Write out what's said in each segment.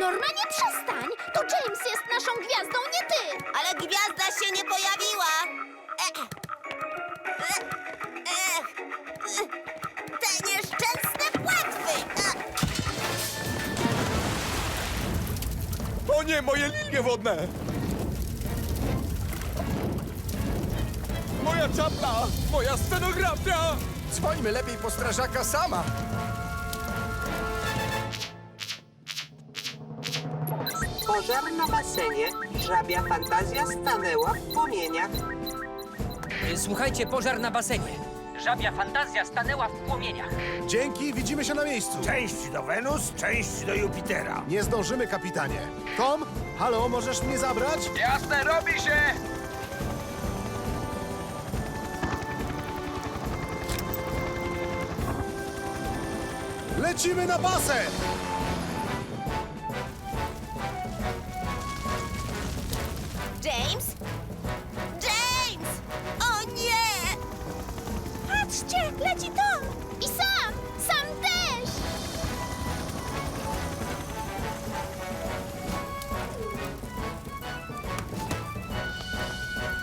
Normanie przestań! To James jest naszą gwiazdą, nie ty! Ale gwiazda się nie pojawiła. Ech. Ech. Ech. Ech. Te nieszczęsne płetwy. Ech. O nie, moje lilie wodne! Moja czapla! Moja scenografia! Dzwońmy lepiej po strażaka sama! Pożar na basenie. Żabia fantazja stanęła w płomieniach. Słuchajcie, pożar na basenie. Żabia fantazja stanęła w płomieniach. Dzięki, widzimy się na miejscu. Część do Wenus, część do Jupitera. Nie zdążymy, kapitanie. Tom, halo, możesz mnie zabrać? Jasne, robi się! Lecimy na basen! James? James! O nie! Patrzcie, leci Tom! I sam! Sam też!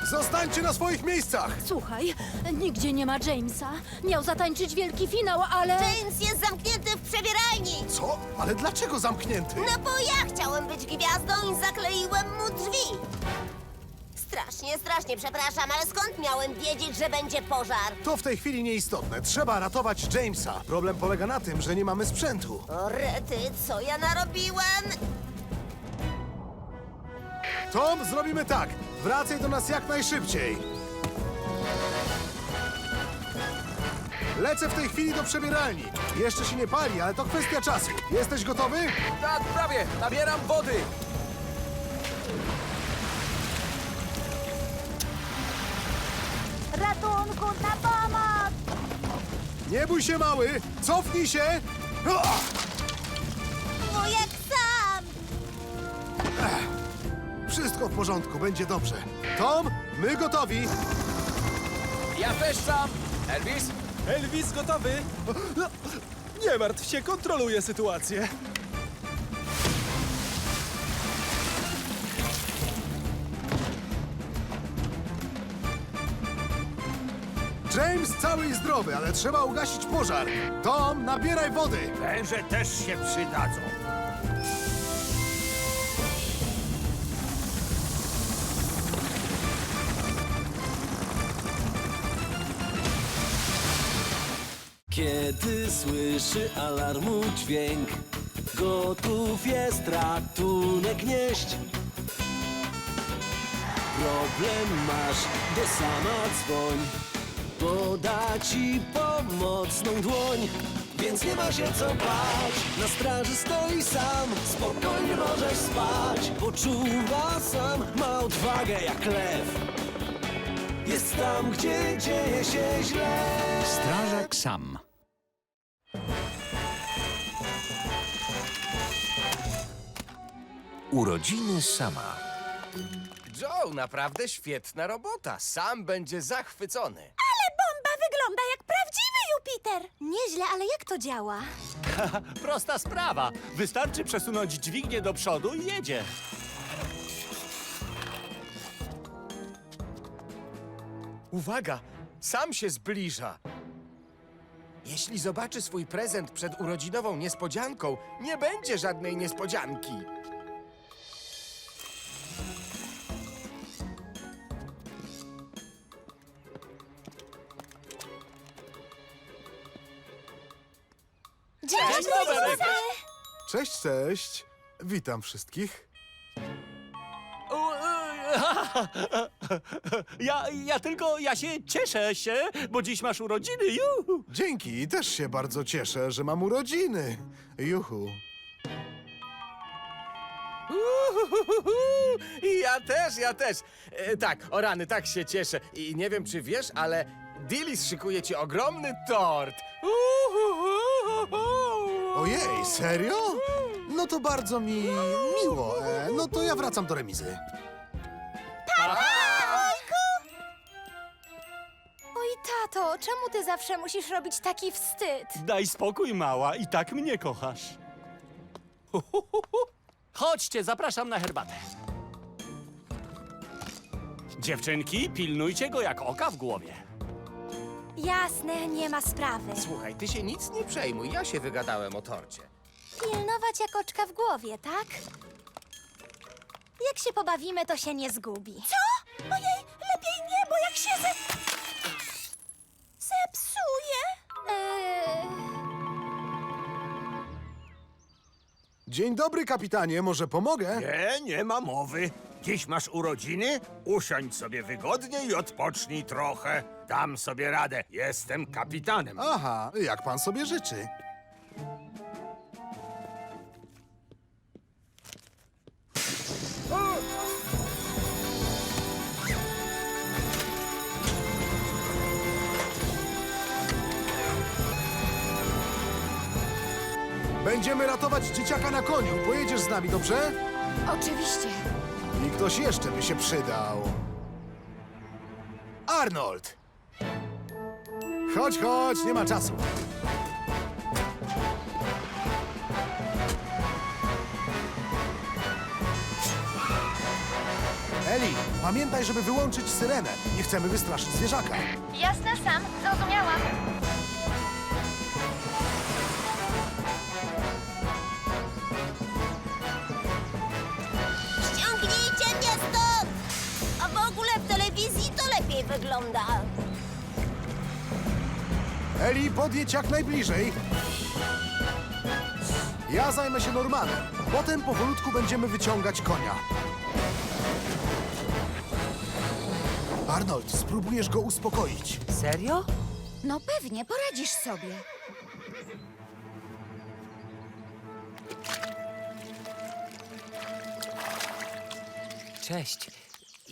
Zostańcie na swoich miejscach! Słuchaj, nigdzie nie ma Jamesa. Miał zatańczyć wielki finał, ale... James jest zamknięty w przebieralni. Co? Ale dlaczego zamknięty? No bo ja chciałem być gwiazdą i zakleiłem mu drzwi. Strasznie, strasznie przepraszam, ale skąd miałem wiedzieć, że będzie pożar? To w tej chwili nieistotne. Trzeba ratować Jamesa. Problem polega na tym, że nie mamy sprzętu. O rety, co ja narobiłem? Tom, zrobimy tak. Wracaj do nas jak najszybciej. Lecę w tej chwili do przebieralni. Jeszcze się nie pali, ale to kwestia czasu. Jesteś gotowy? Tak, prawie! Nabieram wody! Ratunku, na pomoc! Nie bój się, mały! Cofnij się! O! Wujek sam! Wszystko w porządku, będzie dobrze. Tom, my gotowi. Ja też sam! Elvis? Elvis gotowy? No, nie martw się, kontroluję sytuację. James cały i zdrowy, ale trzeba ugasić pożar. Tom, nabieraj wody. Węże też się przydadzą. Kiedy słyszy alarmu dźwięk, gotów jest ratunek nieść. Problem masz, do sama dzwoń, poda ci pomocną dłoń. Więc nie ma się co bać, na straży stoi sam, spokojnie możesz spać. Poczuwa sam, ma odwagę jak lew. Jest tam, gdzie dzieje się źle. Strażak sam. Urodziny sama. Joe, naprawdę świetna robota. Sam będzie zachwycony. Wygląda jak prawdziwy Jupiter! Nieźle, ale jak to działa? Prosta sprawa. Wystarczy przesunąć dźwignię do przodu i jedzie. Uwaga! Sam się zbliża. Jeśli zobaczy swój prezent przed urodzinową niespodzianką, nie będzie żadnej niespodzianki. Cześć. Witam wszystkich. Ja, ja tylko, ja się cieszę się, bo dziś masz urodziny, juhu. Dzięki, też się bardzo cieszę, że mam urodziny. Juhu. Uhuhuhu. I ja też, ja też. E, tak, o rany, tak się cieszę. I nie wiem, czy wiesz, ale Dillis szykuje ci ogromny tort. Uhuhuhu. Ojej, serio? No to bardzo mi miło. E, no to ja wracam do remizy. Oj, tato, czemu ty zawsze musisz robić taki wstyd? Daj spokój, mała, i tak mnie kochasz. Chodźcie, zapraszam na herbatę. Dziewczynki, pilnujcie go jak oka w głowie. Jasne, nie ma sprawy. Słuchaj, ty się nic nie przejmuj, ja się wygadałem o torcie. Pilnować jak oczka w głowie, tak? Jak się pobawimy, to się nie zgubi. Co? Ojej, lepiej nie, bo jak się ze... zepsuje... Eee... Dzień dobry, kapitanie, może pomogę? Nie, nie ma mowy. Dziś masz urodziny? Usiądź sobie wygodnie i odpocznij trochę. Dam sobie radę. Jestem kapitanem. Aha, jak pan sobie życzy. Na koniu. Pojedziesz z nami, dobrze? Oczywiście. I ktoś jeszcze by się przydał. Arnold! Chodź, chodź, nie ma czasu. Eli, pamiętaj, żeby wyłączyć syrenę. Nie chcemy wystraszyć zwierzaka. Jasne, sam, zrozumiałam. Lepiej wygląda. Eli, podjedź jak najbliżej. Ja zajmę się Normanem. Potem powolutku będziemy wyciągać konia. Arnold, spróbujesz go uspokoić. Serio? No pewnie, poradzisz sobie. Cześć.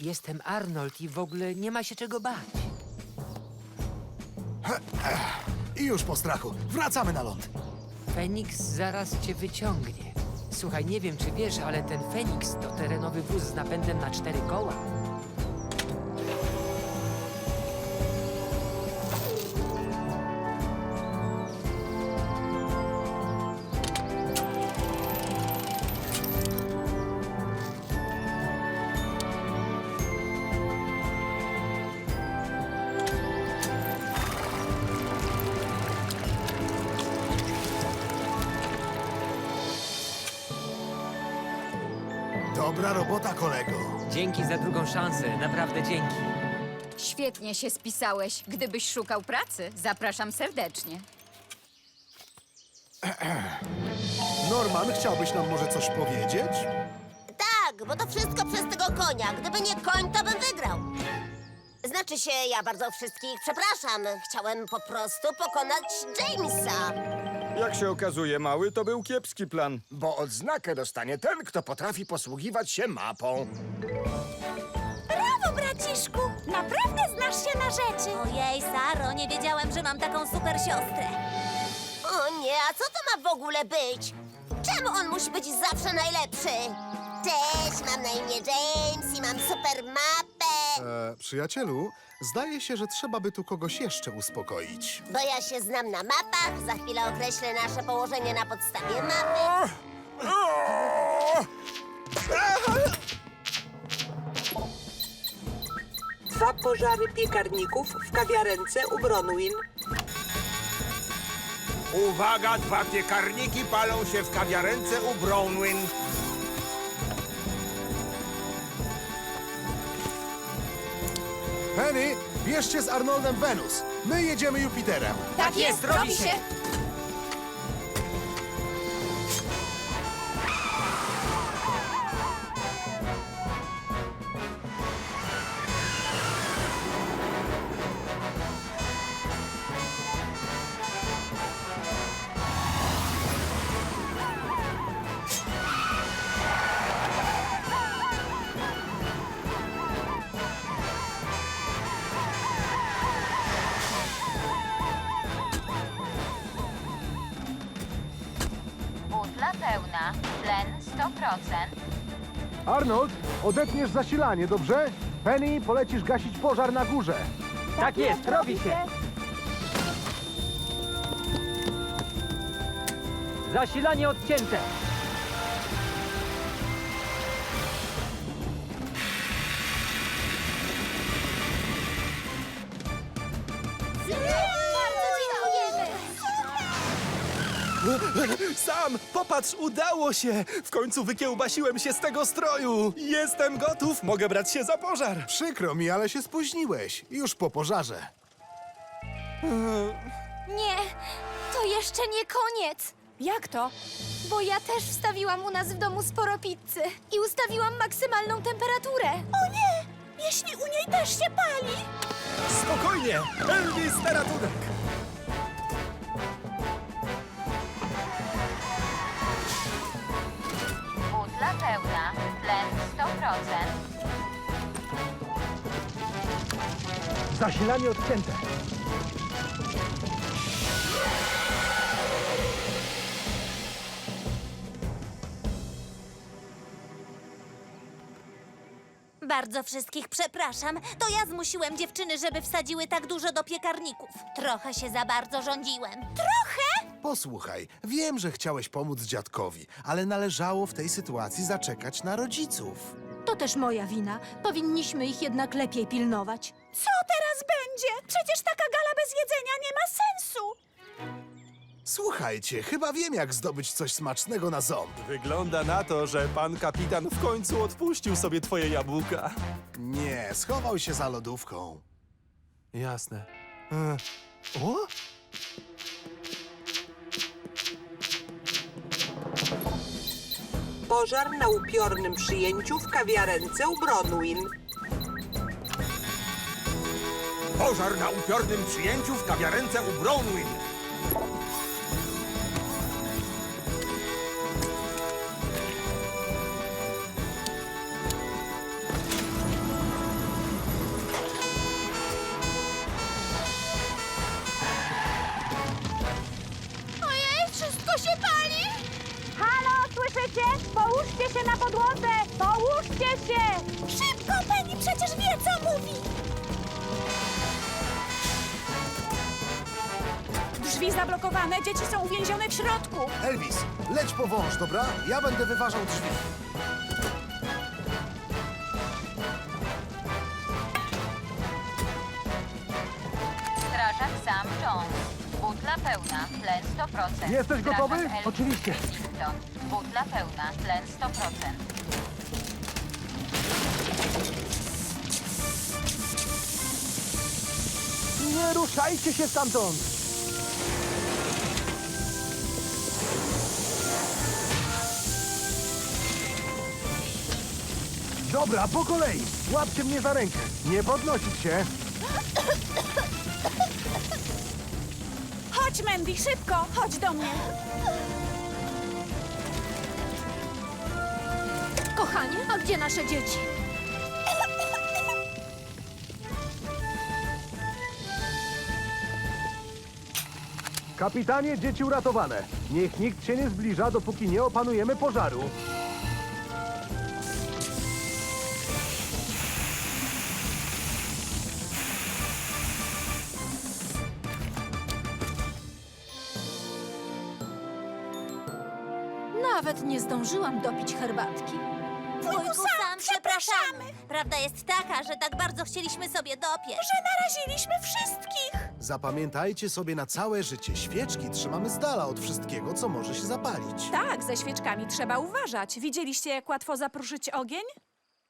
Jestem Arnold i w ogóle nie ma się czego bać. I już po strachu. Wracamy na ląd. Feniks zaraz cię wyciągnie. Słuchaj, nie wiem czy wiesz, ale ten Feniks to terenowy wóz z napędem na cztery koła. Dobra robota, kolego. Dzięki za drugą szansę, naprawdę dzięki. Świetnie się spisałeś. Gdybyś szukał pracy, zapraszam serdecznie. Norman, chciałbyś nam może coś powiedzieć? Tak, bo to wszystko przez tego konia. Gdyby nie koń, to bym wygrał. Znaczy się, ja bardzo wszystkich przepraszam. Chciałem po prostu pokonać Jamesa. Jak się okazuje, mały, to był kiepski plan. Bo odznakę dostanie ten, kto potrafi posługiwać się mapą. Brawo, braciszku! Naprawdę znasz się na rzeczy. Ojej, Saro, nie wiedziałem, że mam taką super siostrę. O nie, a co to ma w ogóle być? Czemu on musi być zawsze najlepszy? Cześć, mam na imię James i mam super mapę. E, przyjacielu, zdaje się, że trzeba by tu kogoś jeszcze uspokoić. Bo ja się znam na mapach, za chwilę określę nasze położenie na podstawie mapy. Dwa pożary piekarników w kawiarence u Bronwyn. Uwaga, dwa piekarniki palą się w kawiarence u Brownwyn. Bierzcie z Arnoldem Wenus. My jedziemy Jupiterem. Tak jest, robi się. Arnold, odetniesz zasilanie, dobrze? Penny, polecisz gasić pożar na górze. Tak jest, robi się. Zasilanie odcięte. Sam, popatrz, udało się! W końcu wykiełbasiłem się z tego stroju! Jestem gotów, mogę brać się za pożar! Przykro mi, ale się spóźniłeś. Już po pożarze. Nie, to jeszcze nie koniec. Jak to? Bo ja też wstawiłam u nas w domu sporo pizzy i ustawiłam maksymalną temperaturę. O nie! Jeśli u niej też się pali! Spokojnie! Elvis na 100%. Zasilanie odcięte. Bardzo wszystkich przepraszam. To ja zmusiłem dziewczyny, żeby wsadziły tak dużo do piekarników. Trochę się za bardzo rządziłem. Trochę? Posłuchaj, wiem, że chciałeś pomóc dziadkowi, ale należało w tej sytuacji zaczekać na rodziców. To też moja wina. Powinniśmy ich jednak lepiej pilnować. Co teraz będzie? Przecież taka gala bez jedzenia nie ma sensu. Słuchajcie, chyba wiem, jak zdobyć coś smacznego na ząb. Wygląda na to, że pan kapitan w końcu odpuścił sobie twoje jabłka. Nie, schował się za lodówką. Jasne. E, o? Pożar na upiornym przyjęciu w kawiarence u Bronwyn. Pożar na upiornym przyjęciu w kawiarence u Bronwyn. Mówi! Drzwi zablokowane, dzieci są uwięzione w środku. Elvis, leć po wąż, dobra? Ja będę wyważał drzwi. Strażak Sam Jones. Butla pełna, tlen 100%. Jesteś gotowy? Strażak Elvis Oczywiście. Livingston. Butla pełna, tlen 100%. Nie ruszajcie się stamtąd! Dobra, po kolei. Łapcie mnie za rękę. Nie podnosić się. Chodź, Mandy, szybko, chodź do mnie. Kochanie, a gdzie nasze dzieci? Kapitanie, dzieci uratowane. Niech nikt się nie zbliża, dopóki nie opanujemy pożaru. Nawet nie zdążyłam dopić herbatki. Wujku sam, przepraszamy! Prawda jest taka, że tak bardzo chcieliśmy sobie dopiec. Że naraziliśmy wszystkich! Zapamiętajcie sobie na całe życie, świeczki trzymamy z dala od wszystkiego, co może się zapalić. Tak, ze świeczkami trzeba uważać. Widzieliście, jak łatwo zapruszyć ogień?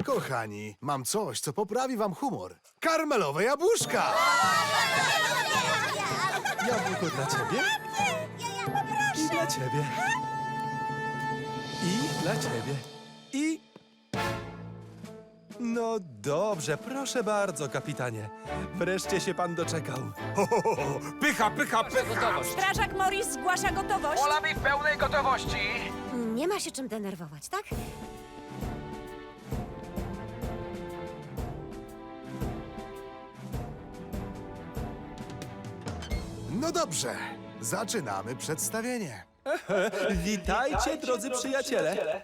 Kochani, mam coś, co poprawi wam humor. Karmelowe jabłuszka! Jabłko dla ciebie i dla ciebie. I dla ciebie. I... No dobrze, proszę bardzo, kapitanie. Wreszcie się pan doczekał. Ho, ho, ho, ho. Pycha, pycha, pycha. Gotowość. Strażak Morris zgłasza gotowość. Polami w pełnej gotowości. Nie ma się czym denerwować, tak? No dobrze, zaczynamy przedstawienie. Witajcie, drodzy przyjaciele.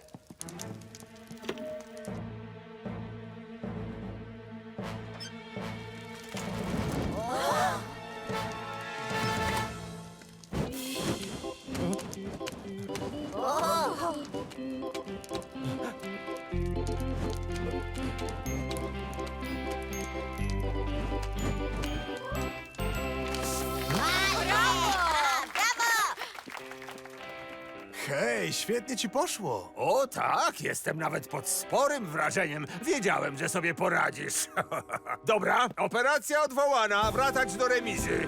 Świetnie ci poszło. O tak, jestem nawet pod sporym wrażeniem. Wiedziałem, że sobie poradzisz. Dobra, operacja odwołana, wracać do remizy.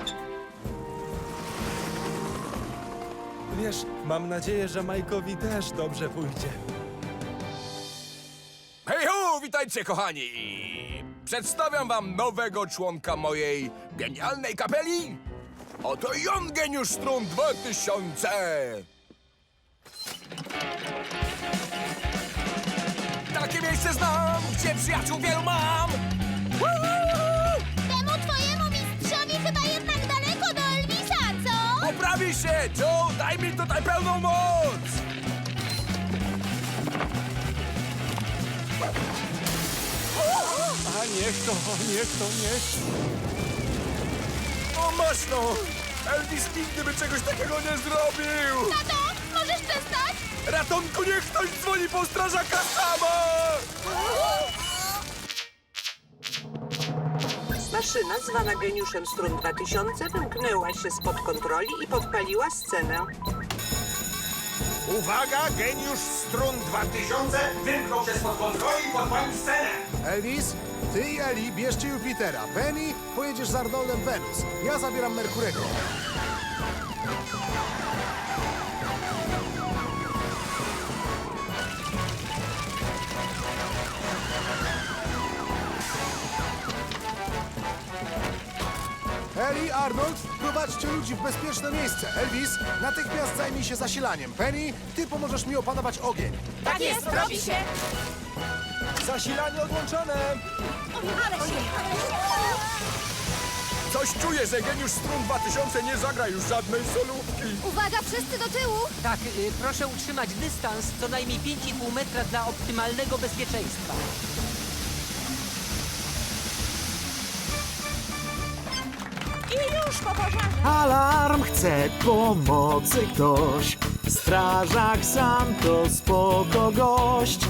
Wiesz, mam nadzieję, że Majkowi też dobrze pójdzie. Hej ho, witajcie kochani! Przedstawiam wam nowego członka mojej genialnej kapeli. Oto Jon Geniusz Strun 2000! Takie miejsce znam, gdzie przyjaciół wielu mam! Temu twojemu mistrzowi chyba jednak daleko do Elvisa, co? Poprawi się, Joe! Daj mi tutaj pełną moc! A niech to, niech to, niech O, masz no! Elvis nigdy by czegoś takiego nie zrobił! Tato, możesz przestać? Ratunku, niech ktoś dzwoni po strażaka sama! Maszyna zwana geniuszem strun 2000 wymknęła się spod kontroli i podpaliła scenę. Uwaga, geniusz strun 2000 wymknął się spod kontroli i podpalił scenę. Elvis, ty i Eli bierzcie Jupitera. Penny, pojedziesz z Arnoldem Wenus. Ja zabieram Merkurego. Arnold, prowadźcie ludzi w bezpieczne miejsce. Elvis, natychmiast zajmij się zasilaniem. Penny, ty pomożesz mi opanować ogień. Tak jest, robi się! Zasilanie odłączone! Coś czuję, że geniusz Strun 2000 nie zagra już żadnej solówki. Uwaga, wszyscy do tyłu! Tak, y, proszę utrzymać dystans co najmniej 5,5 metra dla optymalnego bezpieczeństwa. Już po! Alarm chce pomocy ktoś. Strażak sam to spoko gość.